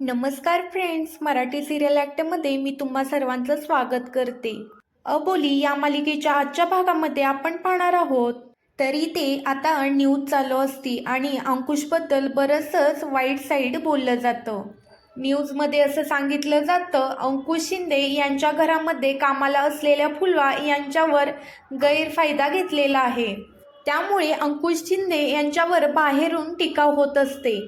नमस्कार friends Marathi serial ॲक्टमध्ये मी तुम्हा सर्वांचं स्वागत करते. अबोली या मालिकेच्या आजच्या भागामध्ये आपण पाहणार आहोत. तरी ते आता न्यूज चालू असती आणि अंकुशबद्दल बरंचसंच वाईट साईड बोललं जातं. न्यूजमध्ये असं सांगितलं जातं अंकुश शिंदे यांच्या घरामध्ये कामाला असलेल्या फुलवा यांच्यावर गैरफायदा घेतलेला आहे. त्यामुळे अंकुश शिंदे यांच्यावर बाहेरून टीका होत असते.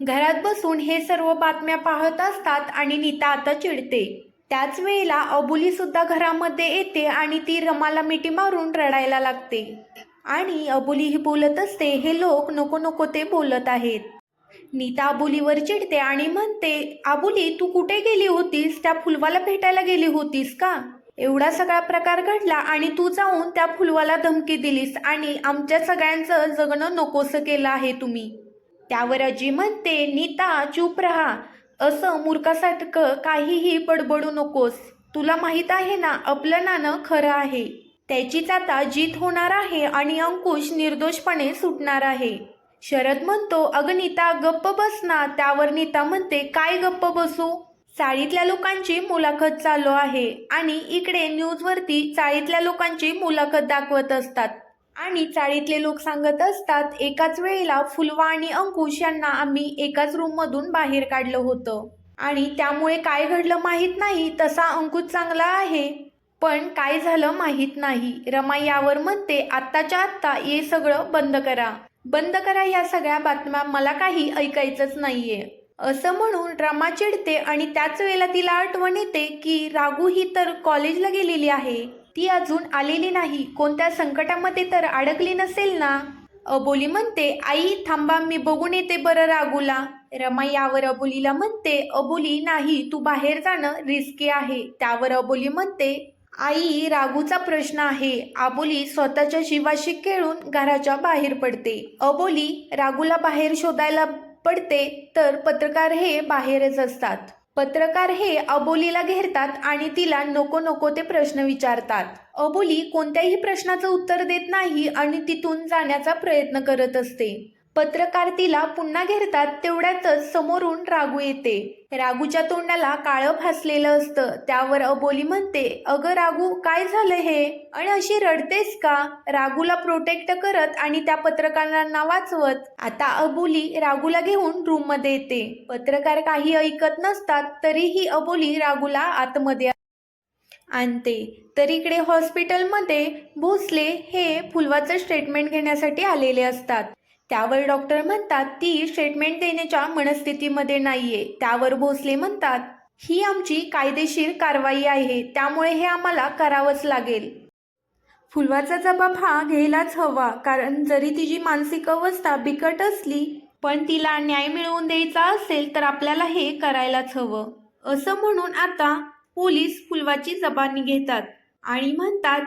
घरात बसून हे सर्व बातम्या पाहत असतात आणि नीता आता चिडते. त्याच वेळेला अबुलीसुद्धा घरामध्ये येते आणि ती रमाला मिठी मारून रडायला लागते. आणि अबोली ही बोलत असते हे लोक नको नको ते बोलत आहेत. नीता अबोलीवर चिडते आणि म्हणते आबोली तू कुठे गेली होतीस? त्या फुलवाला भेटायला गेली होतीस का? एवढा सगळा प्रकार घडला आणि तू जाऊन त्या फुलवाला धमकी दिलीस आणि आमच्या सगळ्यांचं जगणं नकोसं केलं आहे तुम्ही. त्यावर अजी म्हणते नीता चूप राहा. असं मूर्खासारखं काहीही बडबडू नकोस. तुला माहीत आहे ना आपलं नाणं खरं आहे. त्याचीच आता जीत होणार आहे आणि अंकुश निर्दोषपणे सुटणार आहे. शरद म्हणतो अगं नीता गप्प बस ना. त्यावर नीता म्हणते काय गप्प बसू? चाळीतल्या लोकांची मुलाखत चालू आहे आणि इकडे न्यूजवरती चाळीतल्या लोकांची मुलाखत दाखवत असतात. आणि चाळीतले लोक सांगत असतात एकाच वेळेला फुलवा आणि अंकुश यांना आम्ही एकाच रूममधून बाहेर काढलं होतं. आणि त्यामुळे काय घडलं माहीत नाही तसा अंकुश चांगला आहे. पण काय झालं माहीत नाही. रमा यावर म्हणते आत्ताच्या आत्ता हे सगळं बंद करा. बंद करा या सगळ्या बातम्या मला काही ऐकायचंच नाहीये. असं म्हणून रमा चिडते आणि त्याच वेळेला तिला आठवण येते की रागू ही तर कॉलेजला गेलेली आहे. ती अजून आलेली नाही. कोणत्या संकटामध्ये तर अडकली नसेल ना? अबोली म्हणते आई थांबा मी बघून येते बरं रागूला. रमा यावर अबोलीला म्हणते अबोली नाही तू बाहेर जाणं रिस्की आहे. त्यावर अबोली म्हणते आई रागूचा प्रश्न आहे. अबोली स्वतःच्या शिवाशी खेळून घराच्या बाहेर पडते. अबोली रागूला बाहेर शोधायला पडते तर पत्रकार हे बाहेरच असतात. पत्रकार हे अबोलीला घेरतात आणि तिला नको नको ते प्रश्न विचारतात. अबोली कोणत्याही प्रश्नाचं उत्तर देत नाही आणि तिथून जाण्याचा प्रयत्न करत असते. पत्रकार तिला पुन्हा घेरतात तेवढ्यातच समोरून रागू येते. रागूच्या तोंडाला काळं फासलेलं असतं. त्यावर अबोली म्हणते अगं रागू काय झालं हे? आणि अशी रडतेस का? रागूला प्रोटेक्ट करत आणि त्या पत्रकारांना वाचवत. आता अबोली रागूला घेऊन रूममध्ये येते. पत्रकार काही ऐकत नसतात तरीही अबोली रागूला आतमध्ये आणते. तर इकडे हॉस्पिटलमध्ये भोसले हे फुलवाचं स्टेटमेंट घेण्यासाठी आलेले असतात. त्यावर डॉक्टर म्हणतात ती स्टेटमेंट देण्याच्या मनस्थितीमध्ये नाहीये. त्यावर भोसले म्हणतात ही आमची कायदेशीर कारवाई आहे. त्यामुळे हे आम्हाला करावंच लागेल. फुलवाचा जबाब हा घ्यायलाच हवा. कारण जरी तिची मानसिक अवस्था बिकट असली पण तिला न्याय मिळवून द्यायचा असेल तर आपल्याला हे करायलाच हवं. असं म्हणून आता पोलीस फुलवाची जबानी घेतात आणि म्हणतात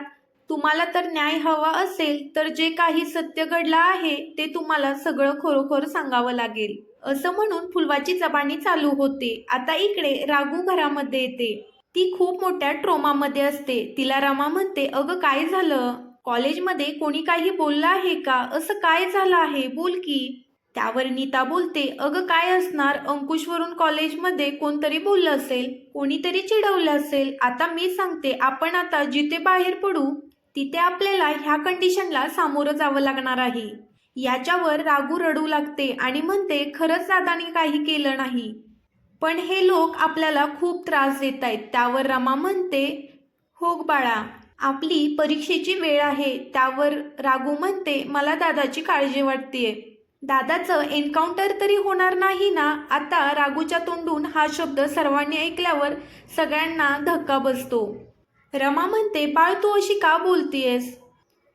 तुम्हाला तर न्याय हवा असेल तर जे काही सत्य घडलं आहे ते तुम्हाला सगळं खरोखर सांगावं लागेल. असं म्हणून फुलवाची जबानी चालू होते. आता इकडे रागू घरामध्ये येते. ती खूप मोठ्या ट्रोमामध्ये असते. तिला रमा म्हणते अगं काय झालं? कॉलेजमध्ये कोणी काही बोललं आहे का? असं काय झालं आहे? बोल की. त्यावर नीता बोलते अगं काय असणार? अंकुशवरून कॉलेजमध्ये कोणतरी बोललं असेल? कोणीतरी चिडवलं असेल? आता मी सांगते आपण आता जिथे बाहेर पडू तिथे आपल्याला ह्या कंडिशनला सामोरं जावं लागणार आहे. याच्यावर रागू रडू लागते आणि म्हणते खरंच दादानी काही केलं नाही. पण हे लोक आपल्याला खूप त्रास देत आहेत त्यावर रमा म्हणते हो बाळा आपली परीक्षेची वेळ आहे. त्यावर रागू म्हणते मला दादाची काळजी वाटतेय. दादाचं एन्काउंटर तरी होणार नाही ना? आता रागूच्या तोंडून हा शब्द सर्वांनी ऐकल्यावर सगळ्यांना धक्का बसतो. रमा म्हणते बाळ तू अशी का बोलतेयस?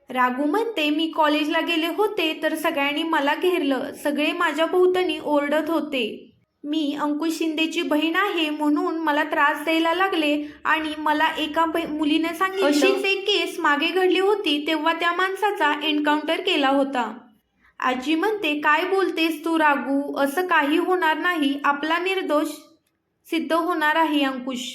रागू म्हणते मी कॉलेजला गेले होते तर सगळ्यांनी मला घेरलं. सगळे माझ्या भोवतणी ओरडत होते. मी अंकुश शिंदेची बहीण आहे म्हणून मला त्रास द्यायला लागले आणि मला एका मुलीने सांगितलं अशीच एक केस मागे घडली होती तेव्हा त्या माणसाचा एन्काउंटर केला होता. आजी म्हणते काय बोलतेस तू रागू असं काही होणार नाही. आपला निर्दोष सिद्ध होणार आहे अंकुश.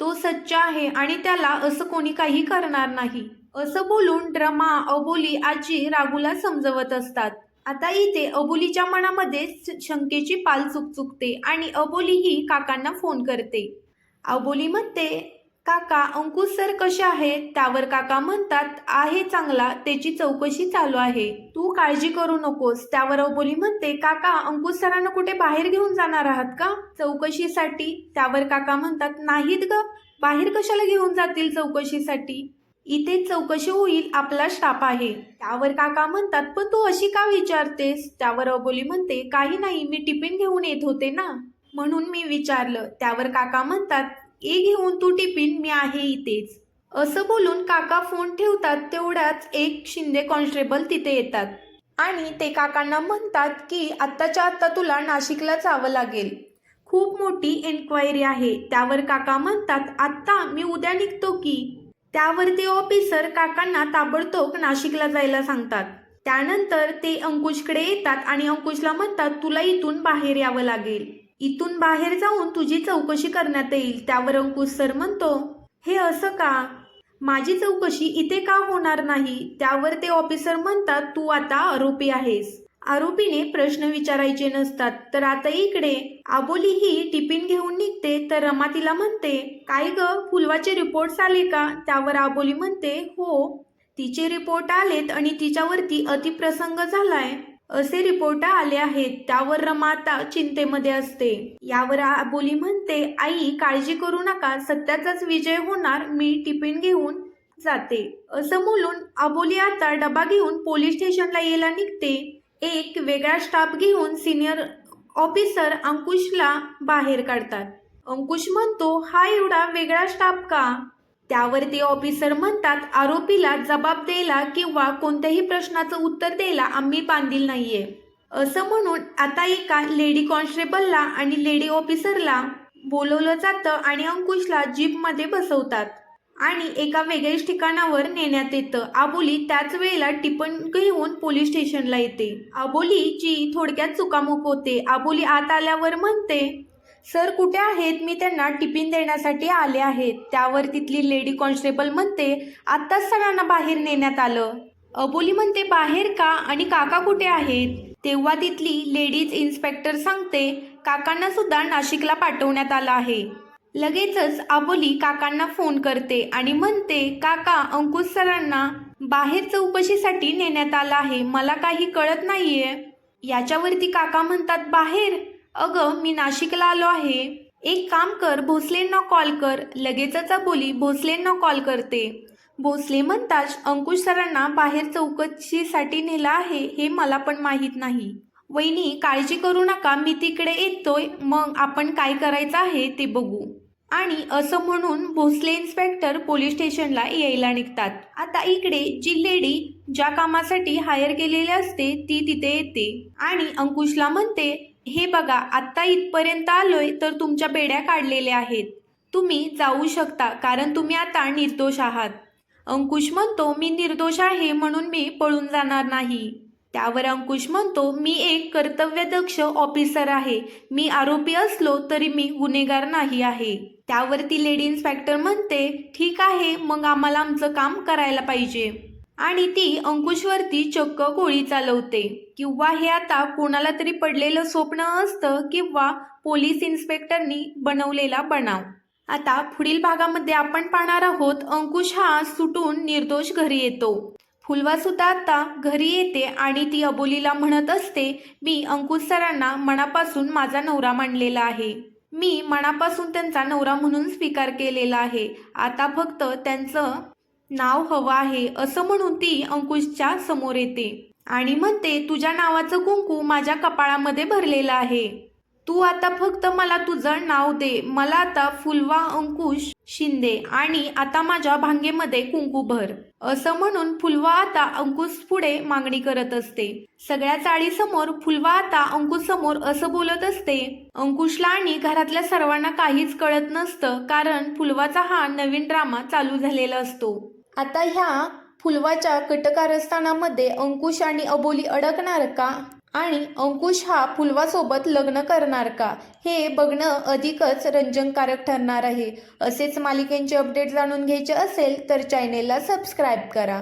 तो सच्चा आहे आणि त्याला असं कोणी काही करणार नाही. असं बोलून रमा अबोली आजी रागूला समजवत असतात. आता इथे अबोलीच्या मनामध्ये श- शंकेची पाल चुकचुकते आणि अबोली ही काकांना फोन करते. अबोली म्हणते काका अंकुश सर कसे आहेत? त्यावर काका म्हणतात आहे चांगला त्याची चौकशी चालू आहे. तू काळजी करू नकोस. त्यावर अबोली म्हणते काका अंकुश सरांना कुठे बाहेर घेऊन जाणार आहात का? चौकशीसाठी? त्यावर काका म्हणतात नाहीत ग. बाहेर कशाला घेऊन जातील चौकशीसाठी? इथे चौकशी होईल आपला स्टाफ आहे. त्यावर काका म्हणतात पण तू अशी का विचारतेस? त्यावर अबोली म्हणते काही नाही मी टिफिन घेऊन येत होते ना. म्हणून मी विचारलं. त्यावर काका म्हणतात ए घेऊन तू टिफिन मी आहे इथेच. असं बोलून काका फोन ठेवतात तेवढ्याच एक शिंदे कॉन्स्टेबल तिथे येतात. आणि ते काकांना म्हणतात की आत्ताच्या आत्ता तुला नाशिकला जावं लागेल. खूप मोठी एन्क्वायरी आहे. त्यावर काका म्हणतात आत्ता मी उद्या निघतो की? त्यावर ते ऑफिसर काकांना ताबडतोब नाशिकला जायला सांगतात. त्यानंतर ते अंकुशकडे येतात आणि अंकुशला म्हणतात तुला इथून बाहेर यावं लागेल. इथून बाहेर जाऊन तुझी चौकशी करण्यात येईल त्यावर अंकुश सर म्हणतो. हे असं का? माझी चौकशी इथे का होणार नाही? त्यावर ते ऑफिसर म्हणतात तू आता आरोपी आहेस. आरोपीने प्रश्न विचारायचे नसतात. तर आता इकडे. आबोली ही टिफिन घेऊन निघते तर रमा तिला म्हणते काय ग फुलवाचे रिपोर्ट्स आले का? त्यावर आबोली म्हणते हो. तिचे रिपोर्ट आलेत आणि तिच्यावरती अतिप्रसंग झालाय. असे रिपोर्ट आले आहेत. त्यावर रमाता चिंतेमध्ये असते. यावर आबोली म्हणते आई काळजी करू नका. सत्याचाच विजय होणार. मी टिफिन घेऊन जाते. असं बोलून आबोली आता डबा घेऊन पोलीस स्टेशनला यायला निघते. एक वेगळा स्टाफ घेऊन सिनियर ऑफिसर अंकुशला बाहेर काढतात. अंकुश म्हणतो हा एवढा वेगळा स्टाफ का? त्यावर ते ऑफिसर म्हणतात आरोपीला जबाब द्यायला किंवा कोणत्याही प्रश्नाचं उत्तर द्यायला आम्ही बांधील नाहीये. असं म्हणून आता एका लेडी कॉन्स्टेबलला आणि लेडी ऑफिसरला बोलवलं जातं आणि अंकुशला जीपमध्ये बसवतात. आणि एका वेगळ्याच ठिकाणावर नेण्यात येतं. आबोली त्याच वेळेला टिपण घेऊन पोलीस स्टेशनला येते. आबोलीची थोडक्यात चुकामुक होते आबोली आत आल्यावर म्हणते सर कुठे आहेत? मी त्यांना टिफिन देण्यासाठी आले आहेत. त्यावर तिथली लेडी कॉन्स्टेबल म्हणते आत्ताच सगळ्यांना बाहेर नेण्यात आलं. अबोली म्हणते बाहेर का? आणि काका कुठे आहेत? तेव्हा तिथली लेडीज इन्स्पेक्टर सांगते काकांना सुद्धा नाशिकला पाठवण्यात आलं आहे. लगेचच आबोली काकांना फोन करते आणि म्हणते काका अंकुश सरांना बाहेर चौकशीसाठी नेण्यात आलं आहे. मला काही कळत नाहीये. याच्यावरती काका म्हणतात बाहेर? अगं मी नाशिकला आलो आहे. एक काम कर भोसलेंना कॉल कर. लगेचच बोली भोसलेंना कॉल करते. भोसले म्हणताच अंकुश सरांना बाहेर चौकशीसाठी नेलं आहे हे मला पण माहीत नाही. वहिनी काळजी करू नका मी तिकडे येतोय मग आपण काय करायचं आहे ते बघू. आणि असं म्हणून भोसले इन्स्पेक्टर पोलीस स्टेशनला यायला निघतात. आता इकडे जी लेडी ज्या कामासाठी हायर केलेली असते ती तिथे येते. आणि अंकुशला म्हणते हे बघा आत्ता इथपर्यंत आलोय तर तुमच्या बेड्या काढलेल्या आहेत. तुम्ही जाऊ शकता कारण तुम्ही आता निर्दोष आहात. अंकुश म्हणतो मी निर्दोष आहे म्हणून मी पळून जाणार नाही. त्यावर अंकुश म्हणतो मी एक कर्तव्यदक्ष ऑफिसर आहे. मी आरोपी असलो तरी मी गुन्हेगार नाही आहे. त्यावर ती लेडी इन्स्पेक्टर म्हणते ठीक आहे मग आम्हाला आमचं काम करायला पाहिजे. आणि ती अंकुशवरती चक्क गोळी चालवते. किंवा हे आता कोणाला तरी पडलेलं स्वप्न असतं किंवा पोलीस इन्स्पेक्टरनी बनवलेला बनाव. आता पुढील भागामध्ये आपण पाहणार आहोत अंकुश हा सुटून निर्दोष घरी येतो. फुलवा सुद्धा आता घरी येते आणि ती अबोलीला म्हणत असते मी अंकुश सरांना मनापासून माझा नवरा मांडलेला आहे. मी मनापासून त्यांचा नवरा म्हणून स्वीकार केलेला आहे. आता फक्त त्यांचं नाव हवं आहे असं म्हणून ती अंकुशच्या समोर येते. आणि म्हणते तुझ्या नावाचं कुंकू माझ्या कपाळामध्ये भरलेलं आहे. तू आता फक्त मला तुझं नाव दे. मला आता फुलवा अंकुश शिंदे आणि आता माझ्या भांगेमध्ये कुंकू भर. असं म्हणून फुलवा आता अंकुश पुढे मागणी करत असते. सगळ्या चाळीसमोर फुलवा आता अंकुश समोर असं बोलत असते. अंकुशला आणि घरातल्या सर्वांना काहीच कळत नसतं कारण फुलवाचा हा नवीन ड्रामा चालू झालेला असतो. आता ह्या फुलवाच्या कटकारस्थानामध्ये अंकुश आणि अबोली अडकणार का? आणि अंकुश हा फुलवासोबत लग्न करणार का? हे बघणं अधिकच रंजनकारक ठरणार आहे. असेच मालिकेंचे अपडेट जाणून घ्यायचे असेल तर चॅनेलला सबस्क्राईब करा.